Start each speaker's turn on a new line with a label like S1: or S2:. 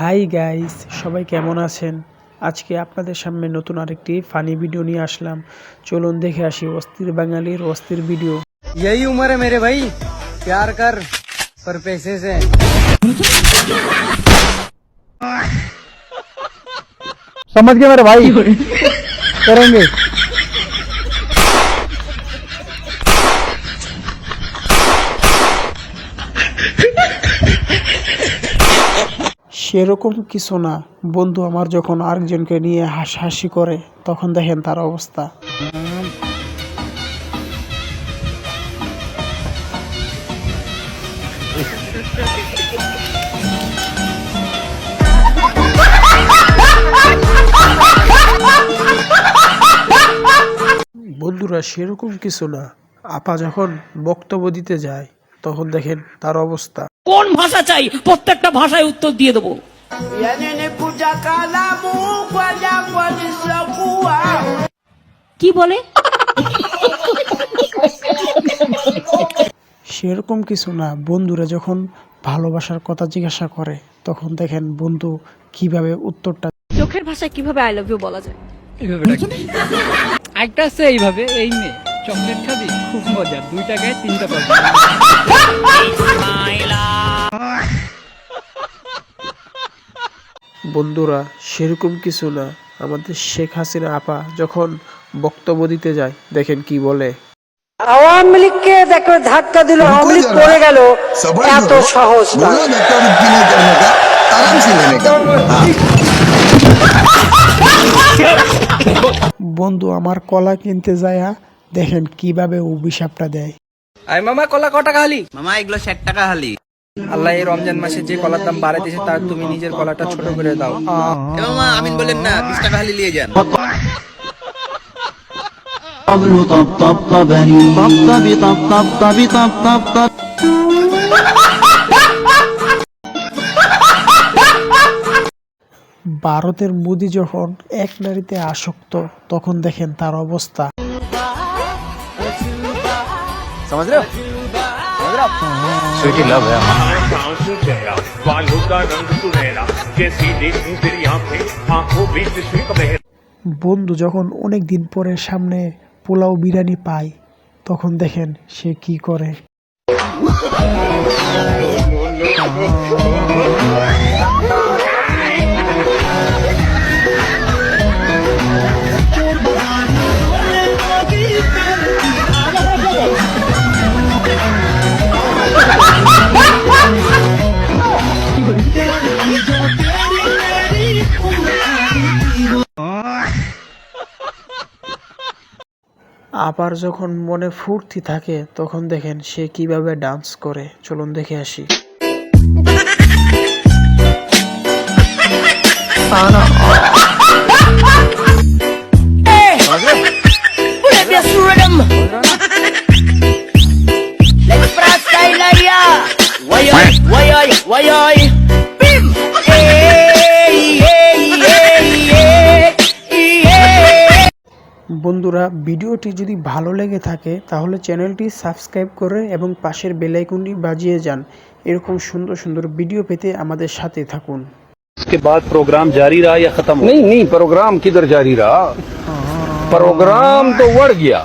S1: Hi guys সবাই কেমন আছেন আজকে আপনাদের সামনে নতুন আরেকটি ফানি ভিডিও নিয়ে আসলাম চলুন দেখে আসি অস্থির বাঙালির অস্থির ভিডিও
S2: यही उम्र है मेरे भाई प्यार कर पर पैसे से समझ गए मेरे भाई करेंगे
S1: সেরকম কিছু না। বন্ধু আমার যখন আরেকজনকে নিয়ে হাসাহাসি করে, তখন দেখেন তার অবস্থা। বন্ধুরা, সেরকম কিছু না। আপা যখন বক্তব্য দিতে যায় তখন দেখেন তার অবস্থা।
S3: কোন ভাষা চাই? প্রত্যেকটা ভাষায় উত্তর দিয়ে দেবো। কি বলে?
S1: সেরকম কিছু না। বন্ধুরা যখন ভালোবাসার কথা জিজ্ঞাসা করে তখন দেখেন বন্ধু কীভাবে উত্তরটা
S4: চোখের ভাষায় কীভাবে আই লাভ ইউ বলা যায়?
S5: এইভাবে একটা আছে এইভাবে এই মেয়ে। চকলেট খাবি? খুব মজা। দুই টাকায় তিনটা পাবি
S1: বন্ধুরা সেরকম কিছু না। আমাদের শেখ হাসিনা আপা যখন বক্তব্য দিতে যায় দেখেন কি বলে।
S6: আওয়ামী লীগকে দেখো ধাক্কা দিল আওয়ামী লীগ পড়ে গেল এত সহজ না।
S1: বন্ধু আমার কলা কিনতে যায় হ্যাঁ? দেখেন কীভাবে অভিশাপটা দেয়।
S2: আই মামা কলা ক টাকা হালি?
S7: মামা এগুলো ষাট টাকা হালি।
S2: আল্লাহ এই রমজান মাসে যে কলার দাম বাড়াই দিয়েছে তার তুমি নিজের কলাটা ছোট করে দাও।
S7: এ মামা আমিন বলেন না বিশ টাকা হালি নিয়ে যান।
S1: ভারতের মোদি যখন এক নারীতে আসক্ত তখন দেখেন তার অবস্থা।
S8: आंसू चेहरा बालों का रंग सुनहरा कैसी देखूं तेरी आंखें आंखों बीच विश्व का बहरा
S1: বন্ধু যখন অনেক দিন পরে সামনে পোলাও বিরিয়ানি পায় তখন দেখেন সে কি করে আবার যখন মনে ফুর্তি থাকে তখন দেখেন সে কীভাবে ডান্স করে। চলুন দেখে আসি। বন্ধুরা ভিডিওটি যদি ভালো লেগে থাকে তাহলে চ্যানেলটি সাবস্ক্রাইব করে এবং পাশের বেল আইকনটি বাজিয়ে যান এরকম সুন্দর সুন্দর ভিডিও পেতে আমাদের সাথে থাকুন
S9: उसके बाद प्रोग्राम जारी रहा या खत्म नहीं नहीं प्रोग्राम किधर जारी रहा प्रोग्राम तो बढ़ गया